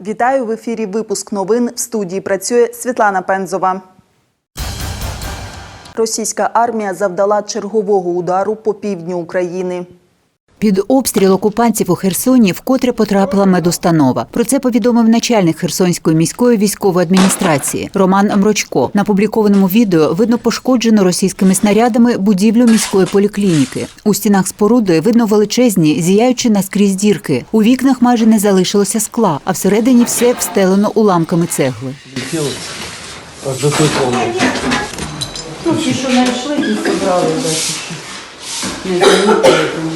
Вітаю в ефірі. Випуск новин в студії працює Світлана Пензова. Російська армія завдала чергового удару по півдню України. Під обстріл окупантів у Херсоні вкотре потрапила медустанова. Про це повідомив начальник Херсонської міської військової адміністрації Роман Амрочко. На публікованому відео видно пошкоджену російськими снарядами будівлю міської поліклініки. У стінах споруди видно величезні, зіяючи наскрізь дірки. У вікнах майже не залишилося скла, а всередині все встелено уламками цегли. ті, що знайшли. Не замітили.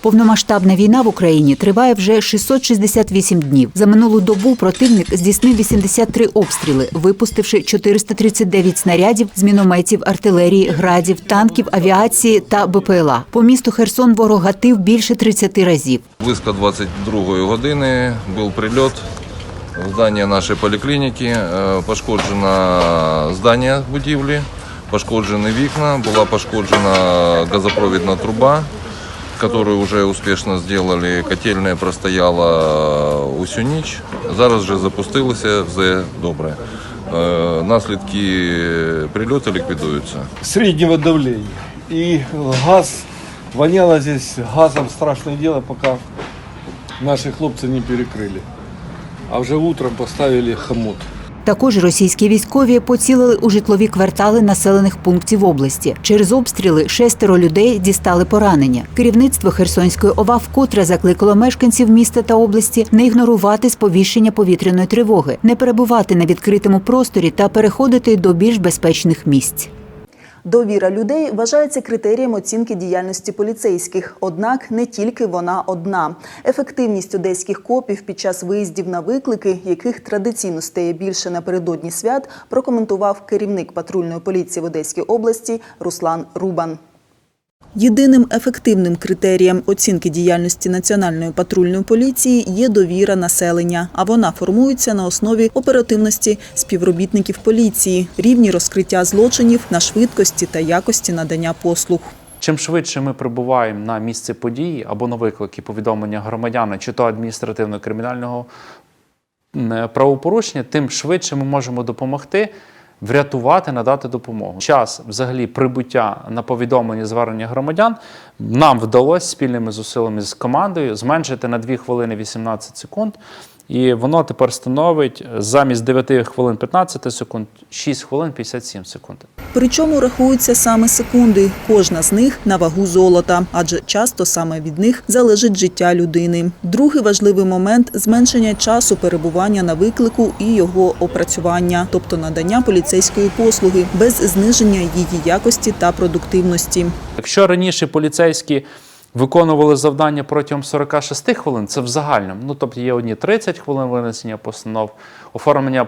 Повномасштабна війна в Україні триває вже 668 днів. За минулу добу противник здійснив 83 обстріли, випустивши 439 снарядів з мінометів, артилерії, градів, танків, авіації та БПЛА. По місту Херсон ворог гатив більше 30 разів. Близько 22 години був прильот здання нашої поліклініки. Е, Пошкоджено здання будівлі, пошкоджені вікна, була пошкоджена газопровідна труба, яку вже успішно зробили. Котельня простояла усю ніч. Зараз вже запустилися, все добре. Е, Наслідки прильоту ліквідуються. Среднего давления. И газ, воняло здесь газом страшное дело, пока наши хлопцы не перекрыли. А уже утром поставили хомут. Також російські військові поцілили у житлові квартали населених пунктів області. Через обстріли шестеро людей дістали поранення. Керівництво Херсонської ОВА вкотре закликало мешканців міста та області не ігнорувати сповіщення повітряної тривоги, не перебувати на відкритому просторі та переходити до більш безпечних місць. Довіра людей вважається критерієм оцінки діяльності поліцейських. Однак не тільки вона одна. Ефективність одеських копів під час виїздів на виклики, яких традиційно стає більше напередодні свят, прокоментував керівник патрульної поліції в Одеській області Руслан Рубан. Єдиним ефективним критерієм оцінки діяльності Національної патрульної поліції є довіра населення, а вона формується на основі оперативності співробітників поліції, рівні розкриття злочинів на швидкості та якості надання послуг. Чим швидше ми прибуваємо на місце події або на виклики повідомлення громадяна, чи то адміністративно-кримінального м, правопорушення, тим швидше ми можемо допомогти. Врятувати, надати допомогу. Час взагалі прибуття на повідомлення звернення громадян нам вдалося спільними зусиллями з командою зменшити на 2 хвилини 18 секунд. І воно тепер становить замість 9 хвилин 15 секунд 6 хвилин 57 секунд. Причому рахуються саме секунди, кожна з них на вагу золота, адже часто саме від них залежить життя людини. Другий важливий момент зменшення часу перебування на виклику і його опрацювання, тобто надання поліцейської послуги без зниження її якості та продуктивності. Якщо раніше поліцейські виконували завдання протягом 46 хвилин, це в загальному. Ну тобто є одні 30 хвилин винесення постанов, оформлення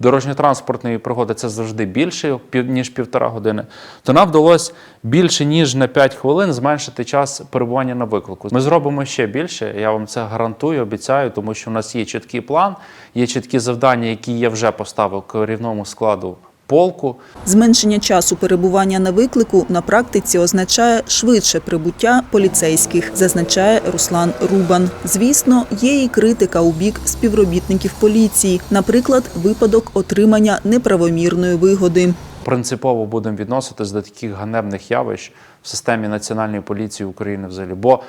дорожньо-транспортної пригоди це завжди більше ніж півтора години. То нам вдалося більше ніж на 5 хвилин зменшити час перебування на виклику. Ми зробимо ще більше. Я вам це гарантую, обіцяю, тому що в нас є чіткий план, є чіткі завдання, які я вже поставив керівному складу полку. Зменшення часу перебування на виклику на практиці означає швидше прибуття поліцейських, зазначає Руслан Рубан. Звісно, є і критика у бік співробітників поліції, наприклад, випадок отримання неправомірної вигоди. принципово будемо відноситись до таких ганебних явищ в системі Національної поліції України взагалі. Бо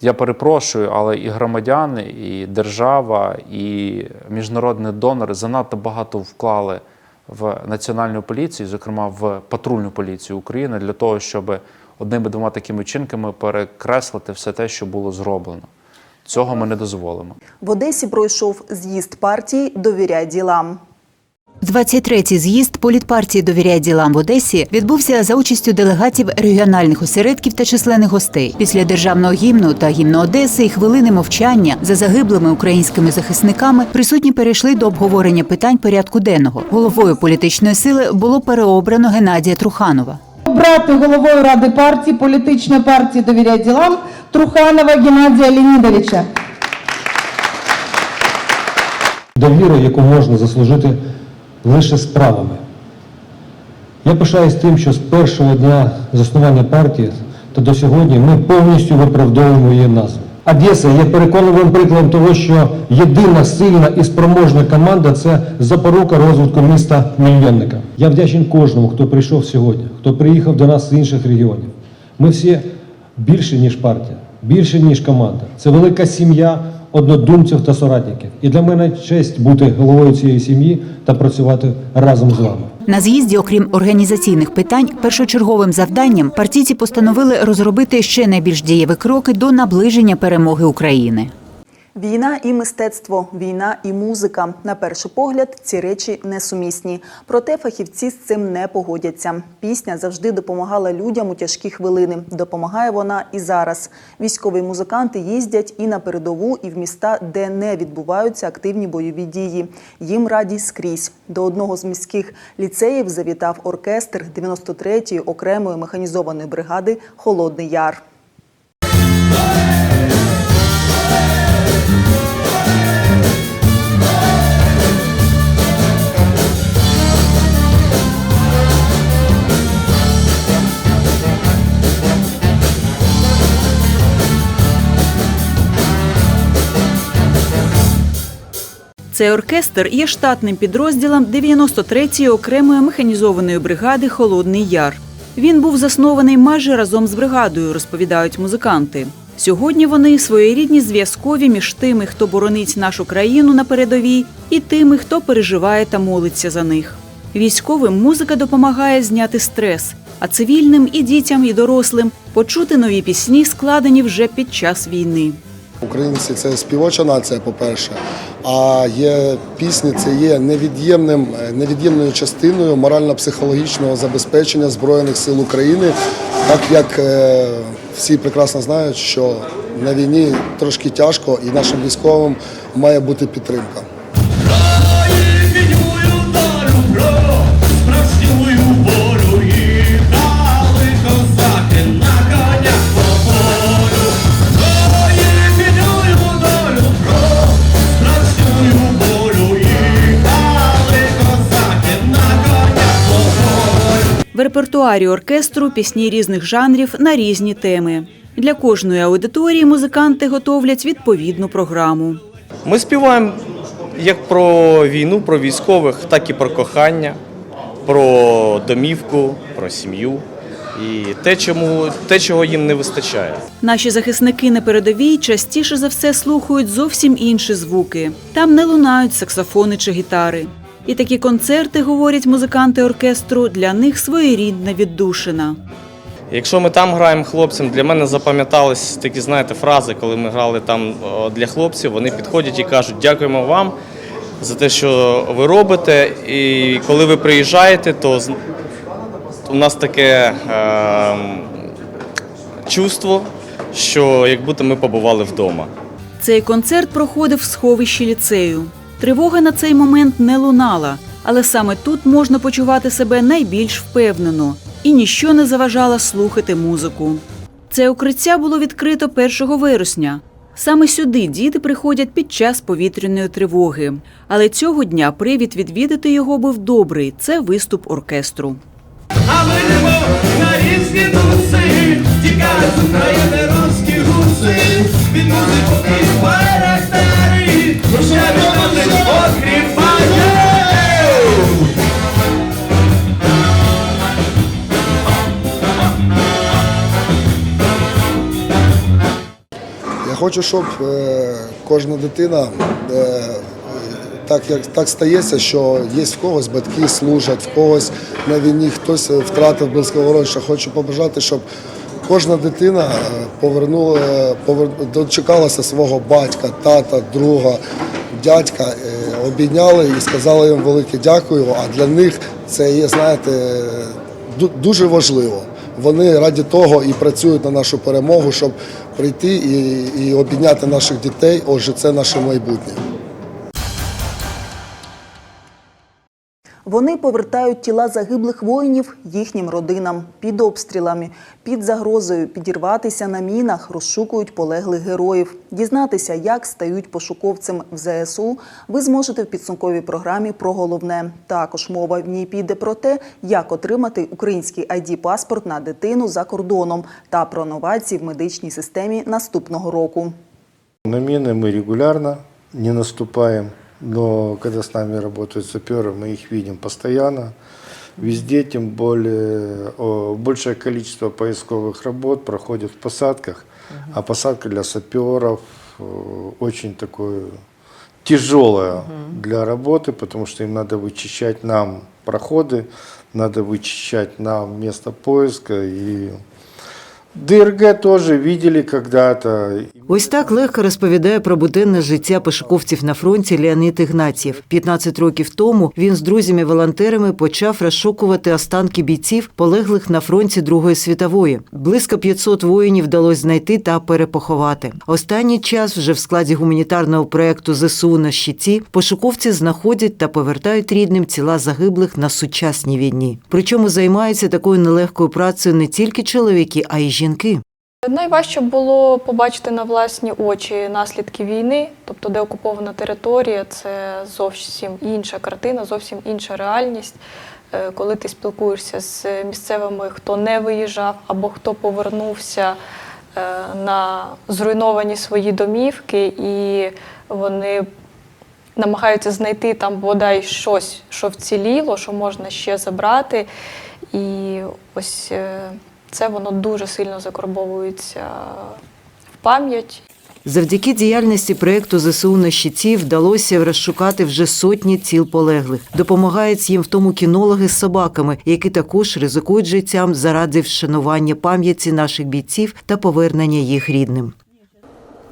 я перепрошую, але і громадяни, і держава, і міжнародні донори занадто багато вклали в національну поліцію, зокрема в патрульну поліцію України, для того, щоб одними-двома такими чинками перекреслити все те, що було зроблено. Цього ми не дозволимо. В Одесі пройшов з'їзд партії Довіряй ділам. 23-й з'їзд політпартії «Довіряй ділам» в Одесі відбувся за участю делегатів регіональних осередків та численних гостей. Після державного гімну та гімну Одеси і хвилини мовчання за загиблими українськими захисниками присутні перейшли до обговорення питань порядку денного. Головою політичної сили було переобрано Геннадія Труханова. Обрати головою ради партії політичної партії «Довіряй ділам» Труханова Геннадія Леонідовича. довіра, яку можна заслужити лише справами. Я пишаюсь тим, що з першого дня заснування партії та до сьогодні ми повністю виправдовуємо її назву. Одеса є переконливим прикладом того, що єдина сильна і спроможна команда це запорука розвитку міста мільйонника. Я вдячний кожному, хто прийшов сьогодні, хто приїхав до нас з інших регіонів. Ми всі більше, ніж партія, більше, ніж команда. Це велика сім'я однодумців та соратників. І для мене честь бути головою цієї сім'ї та працювати разом з вами. На з'їзді, окрім організаційних питань, першочерговим завданням партійці постановили розробити ще найбільш дієві кроки до наближення перемоги України. Війна і мистецтво, війна і музика. На перший погляд, ці речі несумісні. Проте фахівці з цим не погодяться. Пісня завжди допомагала людям у тяжкі хвилини. Допомагає вона і зараз. Військові музиканти їздять і на передову, і в міста, де не відбуваються активні бойові дії. Їм раді скрізь. До одного з міських ліцеїв завітав оркестр 93-ї окремої механізованої бригади Холодний Яр. Цей оркестр є штатним підрозділом 93-ї окремої механізованої бригади Холодний Яр. Він був заснований майже разом з бригадою, розповідають музиканти. Сьогодні вони своєрідні зв'язкові між тими, хто боронить нашу країну на передовій, і тими, хто переживає та молиться за них. Військовим музика допомагає зняти стрес, а цивільним і дітям, і дорослим почути нові пісні, складені вже під час війни. Українці це співоча нація, по-перше. А є пісні, це є невід'ємним, невід'ємною частиною морально-психологічного забезпечення Збройних сил України, так як е, всі прекрасно знають, що на війні трошки тяжко і нашим військовим має бути підтримка. Репертуарі оркестру пісні різних жанрів на різні теми. Для кожної аудиторії музиканти готовлять відповідну програму. Ми співаємо як про війну, про військових, так і про кохання, про домівку, про сім'ю і те, чому, те, чого їм не вистачає. Наші захисники на передовій частіше за все слухають зовсім інші звуки. Там не лунають саксофони чи гітари. І такі концерти, говорять музиканти оркестру, для них своєрідна віддушина. Якщо ми там граємо хлопцям, для мене запам'ятались такі, знаєте, фрази, коли ми грали там для хлопців, вони підходять і кажуть, дякуємо вам за те, що ви робите. І коли ви приїжджаєте, то у нас таке е, чувство, що як будто ми побували вдома. Цей концерт проходив в сховищі ліцею. Тривога на цей момент не лунала, але саме тут можна почувати себе найбільш впевнено, і ніщо не заважало слухати музику. Це укриття було відкрито 1 вересня. Саме сюди діти приходять під час повітряної тривоги. Але цього дня привід відвідати його був добрий це виступ оркестру. А ми на різні тікають України руські хочу, щоб е, кожна дитина, е, так як так стається, що є в когось батьки служать, в когось на війні хтось втратив близького родича. Хочу побажати, щоб кожна дитина е, повернула, повер... дочекалася свого батька, тата, друга, дядька, обійняли і сказали їм велике дякую. А для них це є, знаєте, дуже важливо. Вони раді того і працюють на нашу перемогу, щоб прийти і, і обійняти наших дітей. Отже, це наше майбутнє. Вони повертають тіла загиблих воїнів їхнім родинам під обстрілами, під загрозою підірватися на мінах, розшукують полеглих героїв. Дізнатися, як стають пошуковцем в ЗСУ, ви зможете в підсумковій програмі про головне. Також мова в ній піде про те, як отримати український id паспорт на дитину за кордоном та про новації в медичній системі наступного року. На мины мы регулярно не наступаем, но когда с нами работают саперы, мы их видим постоянно. Везде, тем более, о, большее количество поисковых работ проходит в посадках, а посадка для саперов очень такое тяжелая для работы, потому что им надо вычищать нам проходы, надо вычищать нам место поиска и ДРГ тоже видели когда-то. Ось так легко розповідає про буденне життя пошуковців на фронті Леонід Ігнатієв. 15 років тому він з друзями-волонтерами почав розшукувати останки бійців, полеглих на фронті Другої світової. Близько 500 воїнів вдалося знайти та перепоховати. Останній час вже в складі гуманітарного проекту ЗСУ на щиті пошуковці знаходять та повертають рідним тіла загиблих на сучасній війні. Причому займаються такою нелегкою працею не тільки чоловіки, а й жінки. Найважче було побачити на власні очі наслідки війни, тобто де окупована територія, це зовсім інша картина, зовсім інша реальність. Е, Коли ти спілкуєшся з місцевими, хто не виїжджав або хто повернувся е, на зруйновані свої домівки, і вони намагаються знайти там бодай щось, що вціліло, що можна ще забрати. І ось е, це воно дуже сильно закарбовується в пам'ять. Завдяки діяльності проєкту ЗСУ на щиті вдалося розшукати вже сотні тіл полеглих. Допомагають їм в тому кінологи з собаками, які також ризикують життям заради вшанування пам'яті наших бійців та повернення їх рідним.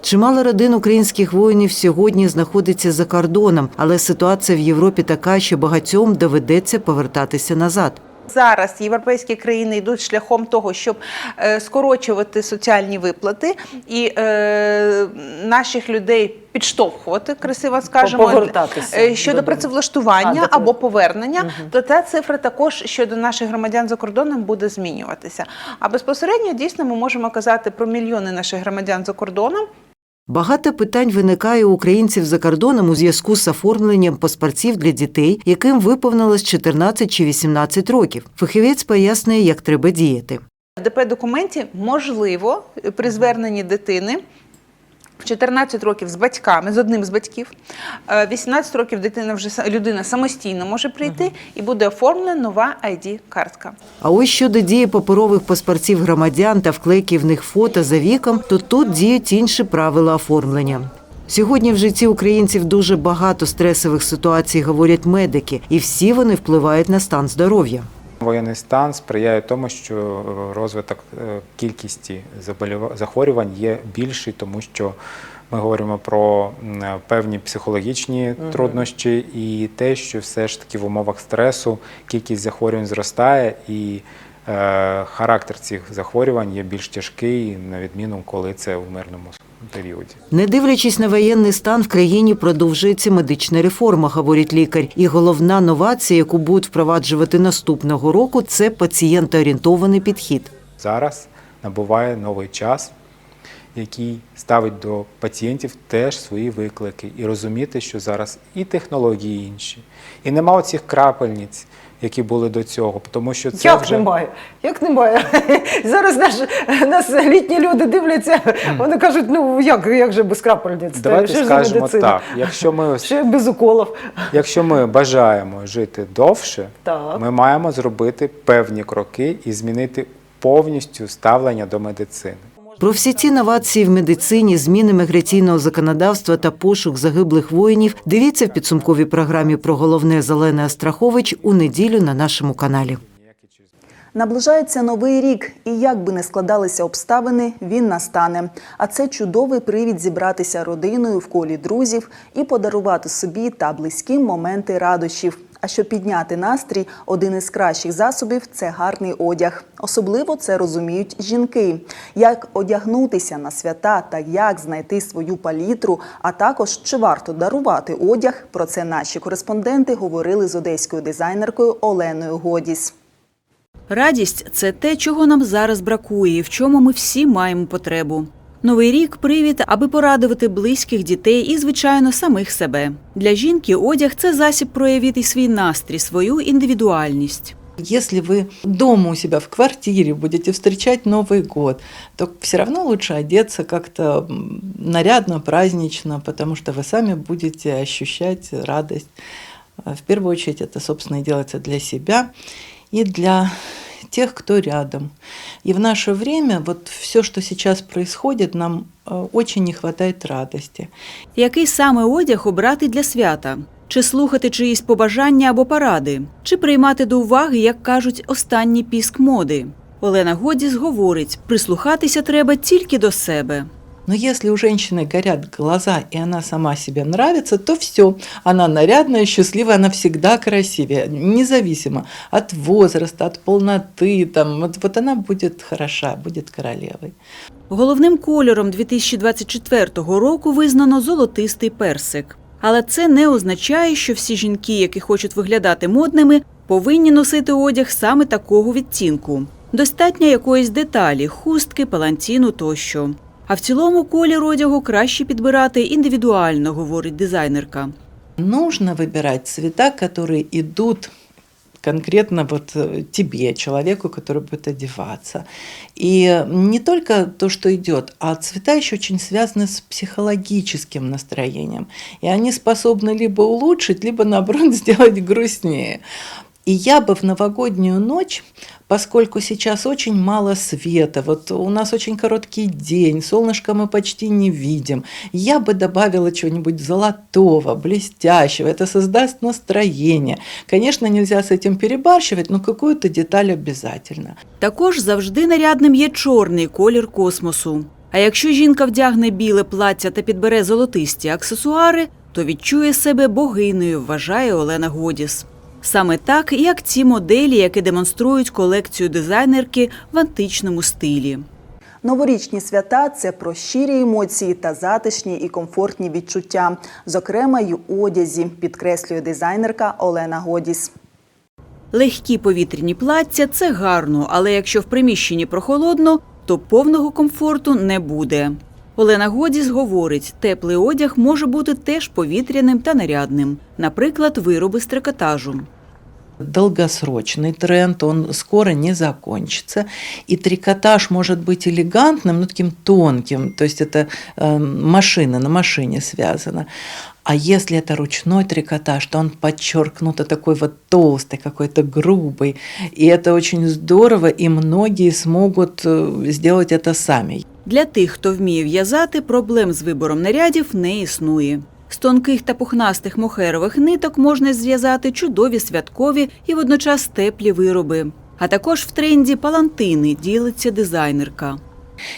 Чимало родин українських воїнів сьогодні знаходиться за кордоном, але ситуація в Європі така, що багатьом доведеться повертатися назад. Зараз європейські країни йдуть шляхом того, щоб е, скорочувати соціальні виплати і е, наших людей підштовхувати, красиво скажемо, Е, щодо працевлаштування А, або повернення, то ця цифра також щодо наших громадян за кордоном буде змінюватися. А безпосередньо дійсно ми можемо казати про мільйони наших громадян за кордоном, Багато питань виникає у українців за кордоном у зв'язку з оформленням паспортів для дітей, яким виповнилось 14 чи 18 років. Фахівець пояснює, як треба діяти. В ДП-документі можливо при зверненні дитини в 14 років з батьками, з одним з батьків, е, 18 років дитина вже людина самостійно може прийти і буде оформлена нова ID-картка. А ось щодо дії паперових паспортів громадян та вклейки в них фото за віком, то тут діють інші правила оформлення. Сьогодні в житті українців дуже багато стресових ситуацій, говорять медики, і всі вони впливають на стан здоров'я. Воєнний стан сприяє тому, що е, розвиток е, кількості захворювань є більший, тому що ми говоримо про е, певні психологічні труднощі і те, що все ж таки в умовах стресу кількість захворювань зростає і е, характер цих захворювань є більш тяжкий, на відміну, коли це в мирному періоді. Не дивлячись на воєнний стан, в країні продовжується медична реформа, говорить лікар. І головна новація, яку будуть впроваджувати наступного року, це пацієнтоорієнтований підхід. Зараз набуває новий час, який ставить до пацієнтів теж свої виклики, і розуміти, що зараз і технології інші, і нема оцих крапельниць, які були до цього, тому що це Як вже немає? Як немає? Зараз наш, нас літні люди дивляться, вони кажуть, ну як, як же без крапельниць? давайте Що скажемо так. Якщо ми Ще без уколів. якщо ми бажаємо жити довше, Так. ми маємо зробити певні кроки і змінити повністю ставлення до медицини. Про всі ці новації в медицині, зміни міграційного законодавства та пошук загиблих воїнів дивіться в підсумковій програмі про головне Зелена Астрахович у неділю на нашому каналі. Наближається новий рік, і як би не складалися обставини, він настане. А це чудовий привід зібратися родиною в колі друзів і подарувати собі та близьким моменти радощів. А щоб підняти настрій, один із кращих засобів це гарний одяг. Особливо це розуміють жінки. Як одягнутися на свята та як знайти свою палітру, а також чи варто дарувати одяг. Про це наші кореспонденти говорили з одеською дизайнеркою Оленою Годіс. Радість це те, чого нам зараз бракує, і в чому ми всі маємо потребу. Новий рік привід, аби порадувати близьких дітей і, звичайно, самих себе. Для жінки одяг це засіб проявити свій настрій, свою індивідуальність. Если вы дома у себя в квартире будете встречать Новый год, то все равно лучше одеться как-то м, нарядно, празднично, потому что вы сами будете ощущать радость. А В первую очередь это, собственно, и делается для себя и для тех, кто рядом. И в наше время вот все, что сейчас происходит, нам э, очень не хватает радости. Який саме одяг обрати для свята? Чи слухати чиїсь побажання або поради? Чи приймати до уваги, як кажуть, останній піск моди? Олена Годіс говорить, прислухатися треба тільки до себе. Но если у женщины горят глаза, и она сама себе нравится, то все. Она нарядная, счастливая, она всегда красивее, независимо от возраста, от полноты. Там, вот, вот она будет хороша, будет королевой. Головним кольором 2024 року визнано золотистий персик. Але це не означає, що всі жінки, які хочуть виглядати модними, повинні носити одяг саме такого відтінку. Достатньо якоїсь деталі, хустки, палантіну тощо. А в цілому колір одягу краще підбирати індивідуально, говорить дизайнерка. Нужно выбирать цвета, которые идут конкретно вот э, тебе, человеку, который будет одеваться. И не только то, что идет, а цвета еще очень связаны с психологическим настроением. И они способны либо улучшить, либо наоборот сделать грустнее. И я бы в новогоднюю ночь, поскольку сейчас очень мало света, вот у нас очень короткий день, солнышко мы почти не видим, я бы добавила чего-нибудь золотого, блестящего, это создаст настроение. Конечно, нельзя с этим перебарщивать, но какую-то деталь обязательно. Також завжди нарядним є чорний колір космосу. А якщо жінка вдягне біле плаття та підбере золотисті аксесуари, то відчує себе богинею, вважає Олена Годіс. Саме так, як ці моделі, які демонструють колекцію дизайнерки в античному стилі. Новорічні свята це про щирі емоції та затишні і комфортні відчуття, зокрема й у одязі, підкреслює дизайнерка Олена Годіс. Легкі повітряні плаття це гарно, але якщо в приміщенні прохолодно, то повного комфорту не буде. Олена Годіс говорить, теплий одяг може бути теж повітряним та нарядним, наприклад, вироби з трикотажу. долгосрочный тренд, он скоро не закончится. И трикотаж может быть элегантным, но таким тонким, то есть это э, машина, на машине связано. А если это ручной трикотаж, то он подчеркнуто такой вот толстый, какой-то грубый. И это очень здорово, и многие смогут э, сделать это сами. Для тих, хто вміє в'язати, проблем з вибором нарядів не існує. З тонких та пухнастих мохерових ниток можна зв'язати чудові святкові і водночас теплі вироби. А також в тренді палантини ділиться дизайнерка.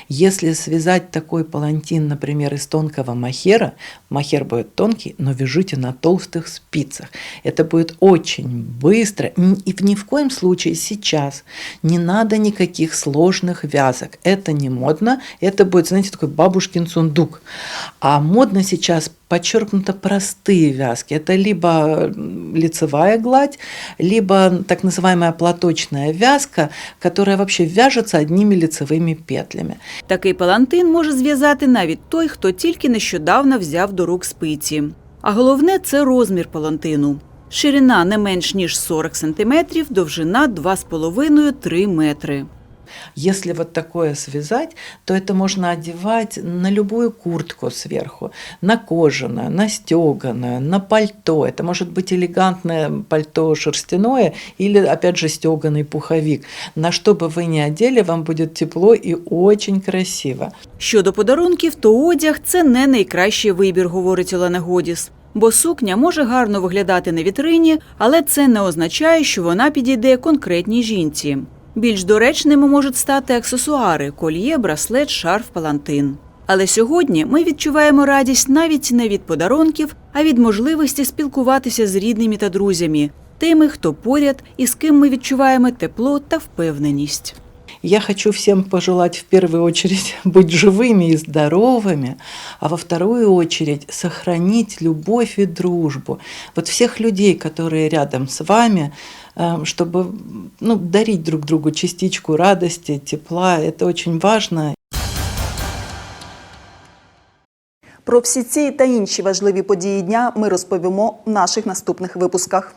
Если связать такой палантин, например, из тонкого махера, махер будет тонкий, но вяжите на толстых спицах. Это будет очень быстро. И ни в коем случае сейчас не надо никаких сложных вязок. Это не модно. Это будет, знаете, такой бабушкин сундук. А модно сейчас подчеркнуто простые вязки. Это либо м, лицевая гладь, либо так называемая платочная вязка, которая вообще вяжется одними лицевыми петлями. Такий палантин може зв'язати навіть той, хто тільки нещодавно взяв до рук спиці. А головне це розмір палантину. Ширина не менш ніж 40 см, довжина 2,5-3 метри. Если вот такое связать, то это можно одевать на любую куртку сверху, на кожаное, на стеганое, на пальто. Это может быть элегантное пальто шерстяное или, опять же, стеганый пуховик. На что бы вы ни одели, вам будет тепло и очень красиво. Щодо подарунків, то одяг це не найкращий вибір, говорить Олена Годіс. Бо сукня може гарно виглядати на вітрині, але це не означає, що вона підійде конкретній жінці. Більш доречними можуть стати аксесуари кольє, браслет, шарф, палантин. Але сьогодні ми відчуваємо радість навіть не від подарунків, а від можливості спілкуватися з рідними та друзями, тими, хто поряд і з ким ми відчуваємо тепло та впевненість. Я хочу всем пожелать в первую очередь быть живыми и здоровыми, а во вторую очередь сохранить любовь и дружбу. Вот всех людей, которые рядом с вами, э, чтобы ну, дарить друг другу частичку радости, тепла. Это очень важно. Про всі ці та інші важливі події дня ми розповімо в наших наступних випусках.